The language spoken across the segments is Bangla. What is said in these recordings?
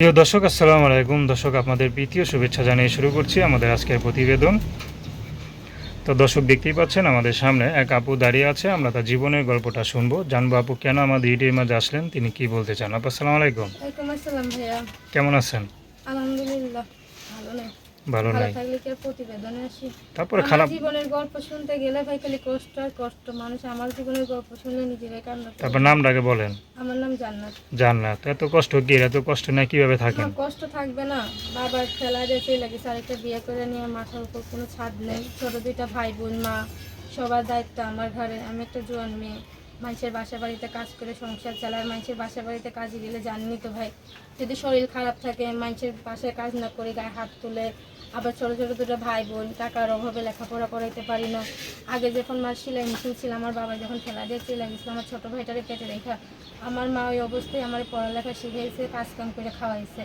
প্রিয় দর্শক আসসালামু আলাইকুম। দর্শক আপনাদের প্রীতীয় শুভেচ্ছা জানিয়ে শুরু করছি আমাদের আজকের প্রতিবেদন। তো দর্শক দেখতেই পাচ্ছেন আমাদের সামনে এক আপু দাঁড়িয়ে আছে। আমরা তার জীবনের গল্পটা শুনব। জানব আপু কেন আমাদের ইউটিউবের মাঝে আসলেন? তিনি কি বলতে চান? আপু আসসালামু আলাইকুম। কেমন আছেন? আলহামদুলিল্লাহ ভালো ভালো নাই। থাকলে কি প্রতিবেদনে আসি? তারপরে খারাপ জীবনের গল্প শুনতে গেলে ভাই খালি কষ্ট আর কষ্ট। মানুষ আমার জীবনের গল্প শুনলে নিজেরাই কান্না। তারপর নামটাকে বলেন। আমার নাম জান্নাত। জান্নাত। এত কষ্ট কি? এত কষ্ট না কীভাবে থাকেন? কষ্ট থাকবে না। বাবার খেলা দিয়ে চলে গেছে আরেকটা বিয়ে করে নিয়ে মাথার উপর কোনো ছাদ নেই। ছোট দুইটা ভাই বোন মা সবার দায়িত্ব আমার ঘরে। আমি একটা জোয়ান মেয়ে। মানুষের বাসা বাড়িতে কাজ করে সংসার চালায়। মানুষের বাসা বাড়িতে কাজে গেলে জাননি তো ভাই। যদি শরীর খারাপ থাকে মানুষের বাসায় কাজ না করে গায়ে হাত তুলে আবার ছোটো ছোটো দুটো ভাই বোন, টাকার অভাবে লেখাপড়া করাইতে পারি না। আগে যখন মার সেলাই মেশিন ছিল, আমার বাবা যখন খেলা দিয়ে চলে গেছিল, আমার ছোটো ভাইটারে পেটে রেখা, আমার মা ওই অবস্থায় আমার পড়ালেখা শিখিয়েছে কাজ কাম করে খাওয়াইছে।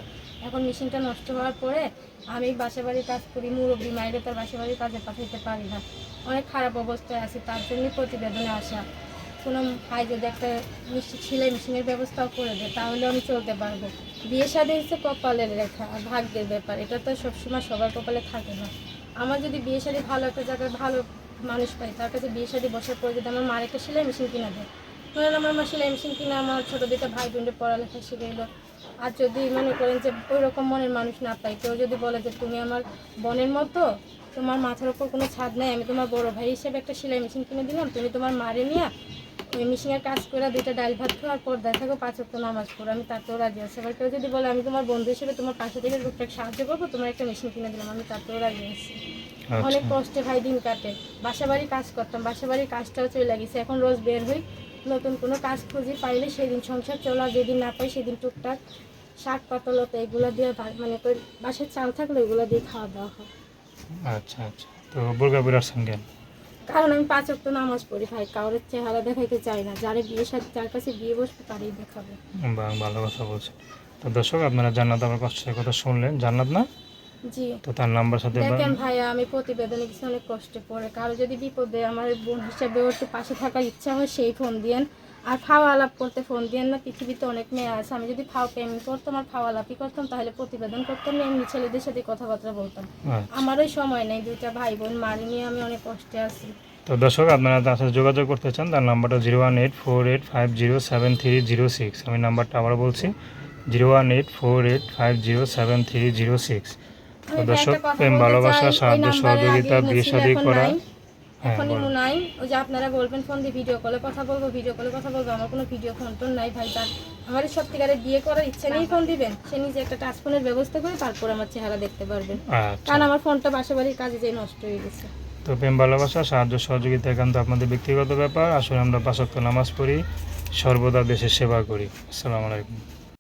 এখন মেশিনটা নষ্ট হওয়ার পরে আমি বাসা বাড়ির কাজ করি, মুরব্বী মায়ের তার বাসা বাড়ির কাজে পাঠাইতে পারি না। অনেক খারাপ অবস্থায় আছি, তার জন্যই প্রতিবেদনে আসা। কোনো ভাই যদি একটা মিষ্টি সেলাই মেশিনের ব্যবস্থাও করে দেয় তাহলে আমি চলতে পারব। বিয়ে শাদী হচ্ছে কপালের রেখা ভাগ্যের ব্যাপার, এটা তো সবসময় সবার কপালে থাকে না। আমার যদি বিয়ে শাদী ভালো একটা জায়গায় ভালো মানুষ পাই, তার কাছে বিয়ে শাদী বসার পরে যদি আমার মার একটা সেলাই মেশিন কিনা দেয়? ধরেন আমার মা সেলাই মেশিন কিনা আমার ছোটো দুটো ভাই বোনের পড়ালেখা শিখে এলো আর যদি মনে করেন যে ওই রকম মনের মানুষ না পাই, কেউ যদি বলে যে তুমি আমার বোনের মতো, তোমার মাথার ওপর কোনো ছাদ নেই, আমি তোমার বড় ভাই হিসেবে একটা সেলাই মেশিন কিনে দিলাম, তুমি তোমার মারে নিয়ে ওই মেশিনের কাজ করে দুইটা ডাল ভাত খাওয়ার পর দেখা থাকো পাঁচ ওয়াক্ত নামাজ পড়ো। আমি তাতেও রাজি আছি। এবার কেউ যদি বলে আমি তোমার বন্ধু হিসেবে তোমার পাশে থেকে টুকটাক সাহায্য করব? তোমার একটা মেশিন কিনে দিলাম। আমি তাতেও রাজি আছি। অনেক আচ্ছা কষ্টে ভাই দিন কাটে। বাসা বাড়ি কাজ করতাম। বাসা বাড়ির কাজটাও চলে লাগিয়েছে এখন রোজ বের হই। নতুন কোনো কাজ খুঁজি পাইলে সেদিন সংসার চলা যেদিন না পাই সেদিন টুকটাক শাক পাতলতা এগুলো দিয়ে মানে বাসায় চাল থাকলে ওগুলো দিয়ে খাওয়া দাওয়া হয়। আচ্ছা আচ্ছা। তো বোরগাপুর আসছেন কেন? কারণ আমি পাঁচ অক্ট নামাজ পড়ি ভাই কারোর চেহারা দেখাইতে চাই না। যারে বিয়ে সাথে যার কাছে বিয়ে বসবে তারই দেখাবে। বা ভালো কথা বলছে। তো দর্শক আপনারা জান্নাত আমার কষ্টের কথা শুনলেন। জান্নাত না? জি। তো তার নাম্বার সাথে দেখেন ভাইয়া আমি প্রতিবেদনে কিছু অনেক কষ্টে পড়ে। কারও যদি বিপদে আমার বোন হিসাবে ওর একটু পাশে থাকার ইচ্ছা হয় সেই ফোন দিয়েন। আর ফাও আলাপ করতে ফোন দিয়েন না পৃথিবীতে অনেক মেয়ে আছে। আমি যদি ফাও প্রেম করতাম আর ফাও আলাপই করতাম তাহলে প্রতিবেদন করতাম না এমনি ছেলেদের সাথে কথাবার্তা বলতাম। আচ্ছা। আমারও সময় নেই দুইটা ভাই বোন মারি নিয়ে আমি অনেক কষ্টে আছি। তো দর্শক আপনারা তার সাথে যোগাযোগ করতে চান তার নাম্বারটা zero one eight four eight five zero seven three zero six. আমি নাম্বারটা আবার বলছি zero one eight four eight five zero seven three zero six. তো দর্শক প্রেম ভালোবাসা সাহায্য সহযোগিতা বিয়ে শাদী করা। হ্যাঁ এখন বলুন। নাই। ওই যে আপনারা বলবেন ফোন দিয়ে ভিডিও কলে কথা বলব ভিডিও কলে কথা বলব আমার কোনো ভিডিও ফোন টোন নাই ভাই তার আমার বিয়ে করার ইচ্ছা নেই ফোন দিবেন। সে নিজে একটা টাচ ফোনের ব্যবস্থা করে তারপর আমার চেহারা দেখতে পারবেন। আচ্ছা। কারণ আমার ফোনটা বাসা বাড়ির কাজে যেয়ে নষ্ট হয়ে গেছে। তো প্রেম ভালোবাসা সাহায্য সহযোগিতা একান্ত আপনাদের ব্যক্তিগত ব্যাপার। আসলে আমরা পাঁচক্ত নামাজ পড়ি সর্বদা দেশের সেবা করি। আসসালামু আলাইকুম।